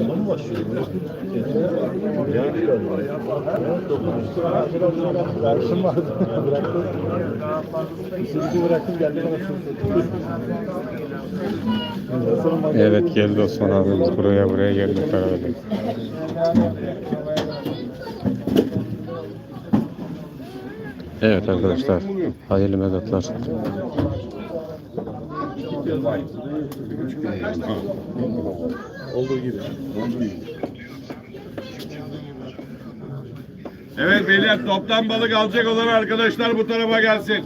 Ondan mı başlıyor? Bıraktım vardı. Bıraktım. Sürücü bıraktım geldi bana sürücü. Evet geldi Osman abimiz buraya buraya geldik beraber. Evet arkadaşlar hayırlı mezatlar. Olduğu gibi. Evet beyler toptan balık alacak olan arkadaşlar bu tarafa gelsin.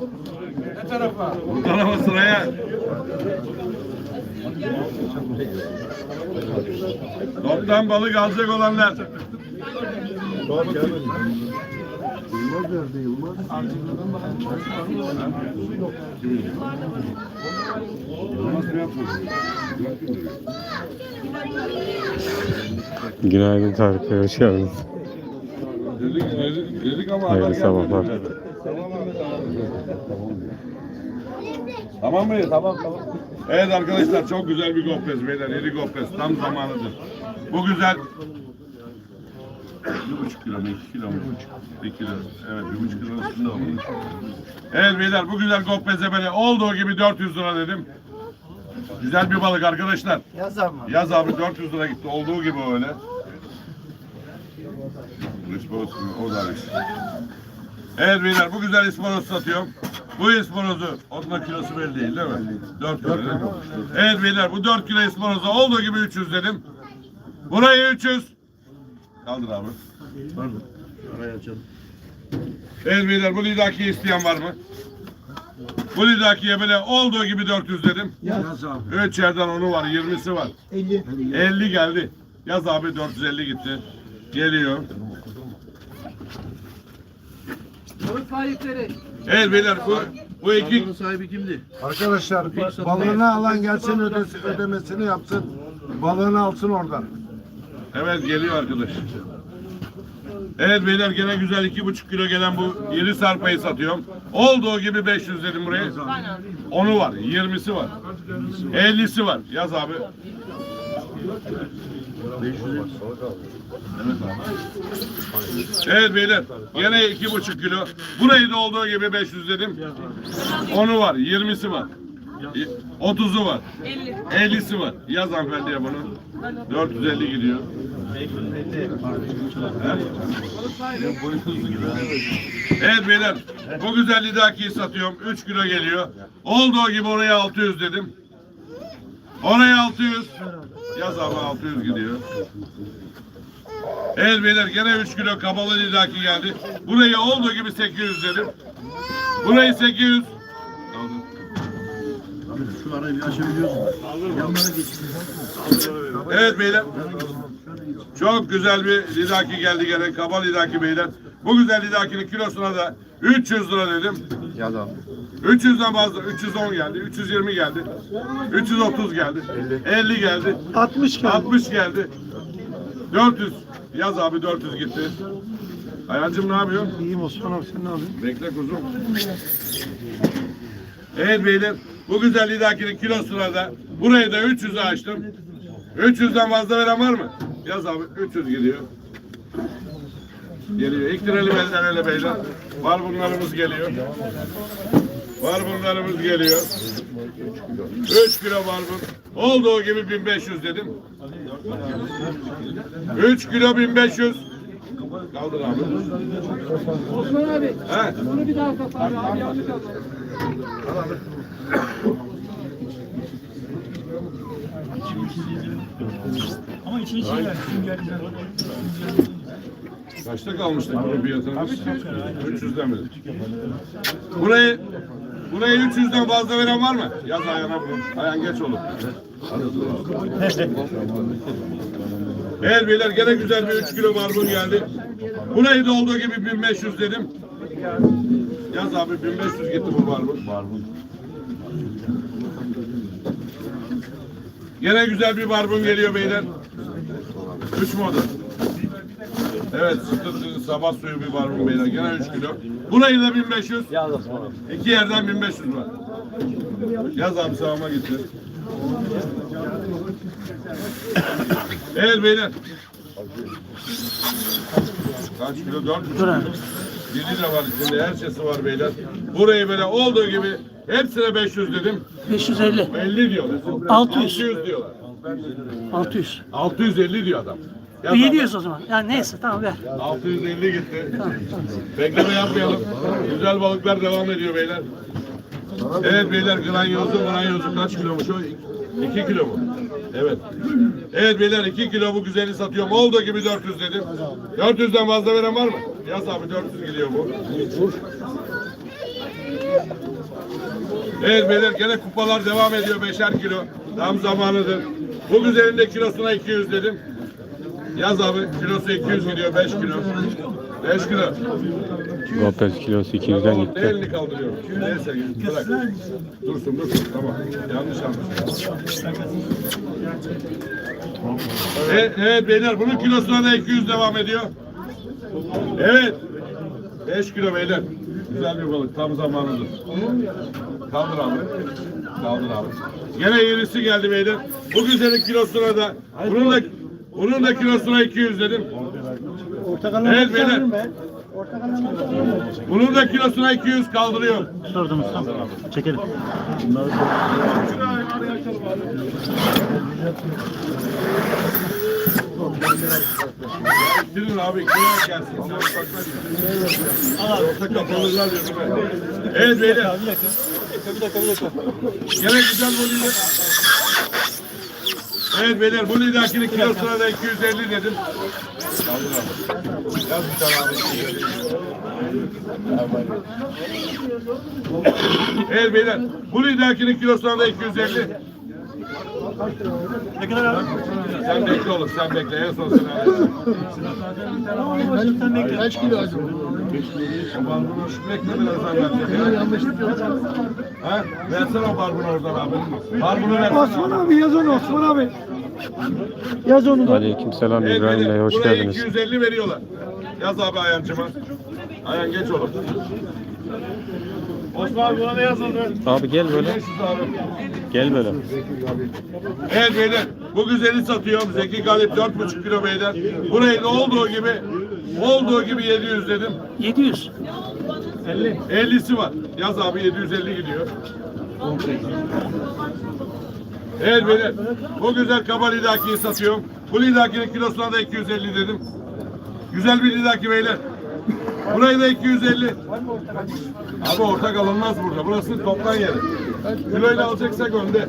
Ne tarafa? Bu tarafa sıraya. Toptan balık alacak olanlar. Yılmaz nerede Yılmaz? Günaydın Tarık Bey hoş geldiniz. Dedik, dedik, dedik ama Hayırlı haber sabahlar. gelmedi. Tamam mı? Tamam tamam. Evet arkadaşlar çok güzel bir gopez beyler. Iri gopez. Tam zamanıdır. Bu güzel. Bir buçuk kilo mu? iki kilo mu? Bir kilo. Evet bir buçuk kilo üstünde olur. Evet beyler bu güzel gopeze böyle olduğu gibi 400 lira dedim. Güzel bir balık arkadaşlar. Yaz ama. Yaz abi 400 lira gitti. Olduğu gibi öyle. İsparos o da ayrı. Evet beyler bu güzel isparos satıyorum. Bu ispanozu, onun kilosu belli değil değil mi? 4 kilo değil mi? Evet beyler bu 4 kilo ispanozu olduğu gibi 300 dedim. Burayı 300. Kaldır abi. Pardon. Araya açalım. Evet beyler bu lidaki isteyen var mı? Bu lidakiye böyle olduğu gibi 400 dedim. Yaz abi. 3 yerden onu var, 20'si var. 50. 50 geldi. Yaz abi 450 gitti. Geliyor. Balık sahipleri. Evet beyler bu bu iki sahibi kimdi? Arkadaşlar balığını alan gelsin ödesi, ödemesini yapsın. Balığını alsın oradan. Evet geliyor arkadaş. Evet beyler gene güzel iki buçuk kilo gelen bu iri sarpayı satıyorum. Olduğu gibi 500 dedim buraya. Onu var, 20'si var. 50'si var. Yaz abi. 500. Evet beyler gene iki buçuk kilo. Burayı da olduğu gibi 500 dedim. Onu var, 20'si var. 30'u var. 50'si var. Yaz hanımefendiye bunu. 450 gidiyor. Evet beyler bu güzel lidakiyi satıyorum. 3 kilo geliyor. Olduğu gibi oraya 600 dedim. Oraya 600. Yaz abi 600 gidiyor. Evet beyler gene 3 kilo kabalı lidaki geldi. Burayı olduğu gibi 800 dedim. Burayı 800. Şu arayı bir açabiliyoruz mu? Yanlara. Evet beyler. Çok güzel bir lidaki geldi gene. Kaba lidaki beyler. Bu güzel lidakinin kilosuna da 300 lira dedim. Yaz abi. 300'den fazla. 310 geldi. 320 geldi. 330 geldi. 50 geldi. 60 geldi. 60 geldi. 400. Yaz abi 400 gitti. Ayancım ne yapıyor? İyiyim Osman abi sen ne yapıyorsun? Bekle kuzum. Evet beyler. Bu güzel lidakinin kilosuna da burayı da 300'e açtım. 300'den fazla veren var mı? Yaz abi 300 geliyor. Geliyor. İktirelim elden öyle beyler. Var bunlarımız geliyor. Var bunlarımız geliyor. 3 kilo var bu. Olduğu gibi 1500 dedim. 3 kilo 1500. Kaldır abi. Osman abi. He. Bunu bir daha sat abi. Abi yanlış aldı. Kaçta kalmıştık bunun fiyatımız? 300'den mi? Burayı Burayı 300'den fazla veren var mı? Yaz ayağına bunu. Ayağın geç olur. Evet beyler gene güzel bir 3 kilo barbun geldi. Burayı da olduğu gibi 1500 dedim. Yaz abi 1500 gitti bu barbun. Gene güzel bir barbun geliyor beyler. 3 moda. Evet, sütlü sabah suyu bir barbun beyler. Gene 3 kilo. Burayı da 1500. Yaz Osman abi. İki yerden 1500 var. Yaz abi sağıma gitti. Evet beyler. Kaç kilo? 4 kilo. Dili de var içinde, her şeysi var beyler. Burayı böyle olduğu gibi hepsine 500 dedim. 550. 50 diyorlar. 600. 600 diyorlar. 600. 650 diyor adam. Yaz 700 o zaman. Yani neyse tamam ver. abi. 650 gitti. Bekleme yapmayalım. Güzel balıklar devam ediyor beyler. Evet beyler granyozu granyozu kaç kilomuş o? 2 kilo mu? Evet. Evet beyler 2 kilo bu güzeli satıyorum. Olduğu gibi 400 dedim. 400'den fazla veren var mı? Yaz abi 400 gidiyor bu. Evet beyler gene kupalar devam ediyor 5'er kilo. Tam zamanıdır. Bu güzelin de kilosuna 200 dedim. Yaz abi kilosu 200 gidiyor 5 kilo. 5 kilo. Lopez kilosu 200'den Ne gitti. elini kaldırıyorum. Neyse bırak. Dursun dursun tamam. Yanlış anlaşıldı. Evet, evet beyler bunun kilosuna da 200 devam ediyor. Evet. 5 kilo beyler. Güzel bir balık tam zamanıdır. Kaldır abi. Kaldır abi. Gene yenisi geldi beyler. Bu güzelin kilosuna da bunun da bunun da kilosuna 200 dedim. Evet beyler. Bunun da kilosuna 200 kaldırıyor. Sordum ustam. Çekelim. Gidin abi kıyak gelsin. Sen ufaklar ya. Orta kapalılar değil mi? Evet beyler. Gene güzel volümle. Evet beyler bu lidakinin kilosuna da 250 dedim. Abi. Yaz bir tane abi. Evet beyler bu lidakinin kilosuna da 250. Ne kadar abi? Sen bekle oğlum sen bekle en son sen alırsın. Kaç kilo acaba? Barbunu bekle birazdan verecek. Ha? Versene o barbunu oradan abi. Barbunu versene Osman abi. yaz onu Osman abi. Yaz onu da. Aleykümselam Evet, İbrahim Bey hoş buraya geldiniz. 250 veriyorlar. Yaz abi Ayancıma. Ayan geç oğlum. Osman abi buna ne yazıldı? Abi gel böyle. 500 abi. Gel böyle. Evet beyler bu güzeli satıyorum. Zeki Galip 4,5 kilo beyler. Burayı da olduğu gibi olduğu gibi 700 dedim. 700. 50'si var. Yaz abi 750 gidiyor. Evet beyler. Bu güzel kaba lidakiyi satıyorum. Bu lidakinin kilosuna da 250 dedim. Güzel bir lidaki beyler. Burayı da 250. Abi ortak alınmaz burada. Burası toptan yeri. Kiloyla alacaksak önde.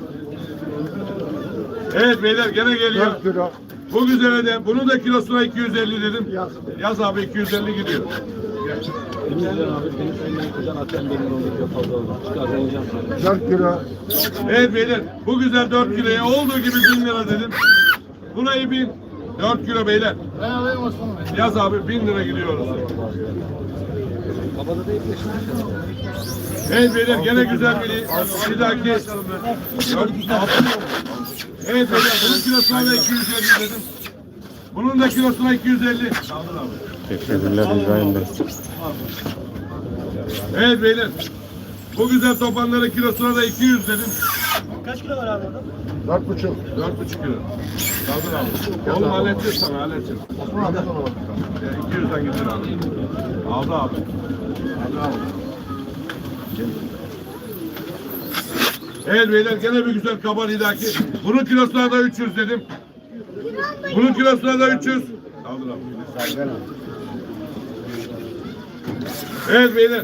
Evet beyler gene geliyor. 4 kilo. Bu güzele de bunun da kilosuna 250 dedim. Yaz abi 250 gidiyor. 4 kilo. Evet beyler bu güzel 4 kiloya olduğu gibi 1000 lira dedim. Burayı 1000. 4 kilo beyler. Ben alayım. Yaz abi 1000 lira gidiyoruz. Evet beyler gene güzel bir bir dahaki. Evet beyler bunun kilosuna da 250 dedim. Bunun da kilosuna 250. Kaldır abi. Teşekkürler İbrahim Bey. Evet beyler. Bu güzel topanların kilosuna da 200 dedim. Kaç kilo var abi orada? 4,5. 4,5 kilo. Kaldır abi. Oğlum halledeceğiz sana halledeceğiz. Osman abi. Ya 200'den gidiyor abi. Aldı abi. Aldı abi. Evet beyler gene bir güzel kaban idaki. Bunun kilosuna da 300 dedim. Bunun kilosuna da 300. Kaldır abi. Evet beyler.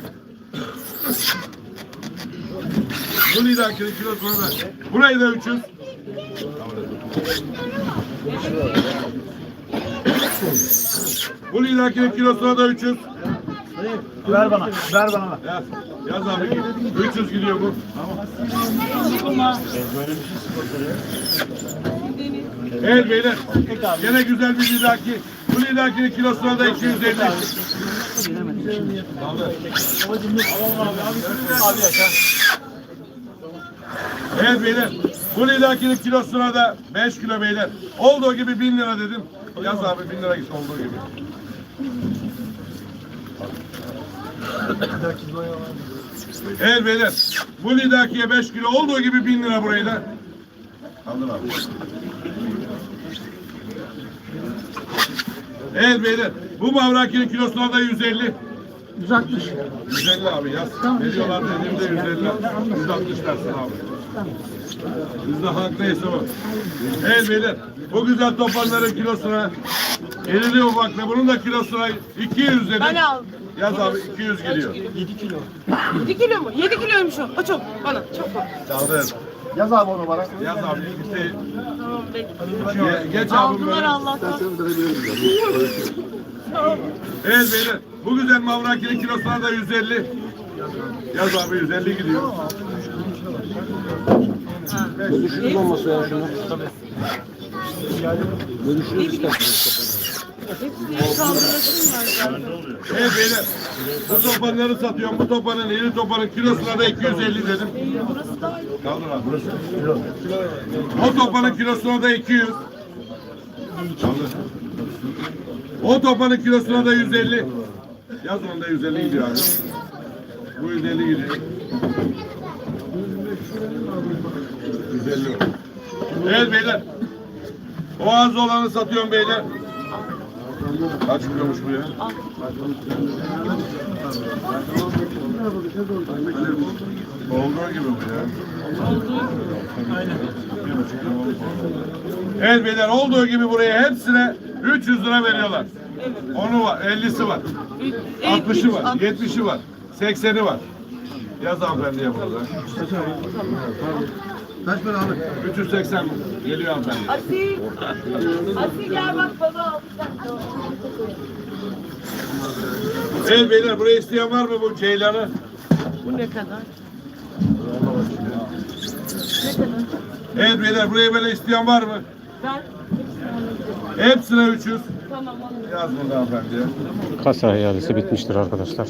Bu lidakinin kilosuna da. Burayı da 300. Bu lidakinin kilosuna da 300. Ver bana. Ver bana. Yaz. Yaz abi. 300 gidiyor bu. Evet beyler. Gene güzel bir lidaki. Bu lidakinin kilosuna da 250. Kaldı. Evet beyler. Bu lidakinin kilosuna da 5 kilo beyler. Olduğu gibi 1000 lira dedim. Yaz abi 1000 lira git olduğu gibi. Evet beyler. Bu lidakiye 5 kilo olduğu gibi 1000 lira burayı da. Kaldır abi. Evet beyler. Bu mavrakinin kilosuna da 150. 160. 150 abi yaz. Tamam, Ne diyorlar dediğimde 150. 160 dersin abi. Bizde halk neyse o. Evet beyler. Bu güzel topanların kilosuna 50 ufakla bunun da kilosuna 200 dedim. Ben aldım. Yaz abi 200 geliyor. 7 kilo mu? 7 kiloymuş o. O çok. Bana çok var. Çaldı. Yaz abi onu bana. Yaz abi işte Tamam bekle. Ge- geç abi Aldılar böyle. Allah'tan. Evet beyler. Bu güzel mavrakinin kilosuna da 150. Yaz abi 150 gidiyor. Görüşürüz olmasa ya şunu. Görüşürüz istersen. Evet beyler. Bu topanları satıyorum. Bu topanın iri topanın kilosuna da 250 dedim. Kaldır abi. Burası. O topanın kilosuna da 200. Kaldır. O topanın kilosuna da 150. Yaz onda 150 gidiyor abi. Bu 150 gidiyor. 150. Evet beyler. O az olanı satıyorum beyler. Kaç kilomuş bu ya? Olduğu gibi bu ya. Evet beyler olduğu gibi buraya hepsine 300 lira veriyorlar. Onu var, 50'si var. 60'ı var, 70'i var, 80'i var. Yaz hanımefendiye burada. Kaç para abi? 380 geliyor hanımefendi. Asil. Asil gel bak baba aldı. Evet beyler buraya isteyen var mı bu ceylanı? Bu ne kadar? Evet beyler buraya böyle isteyen var mı? Ben. Hepsine 300. Tamam. Yaz bunu hanımefendiye. Kasa iadesi bitmiştir arkadaşlar.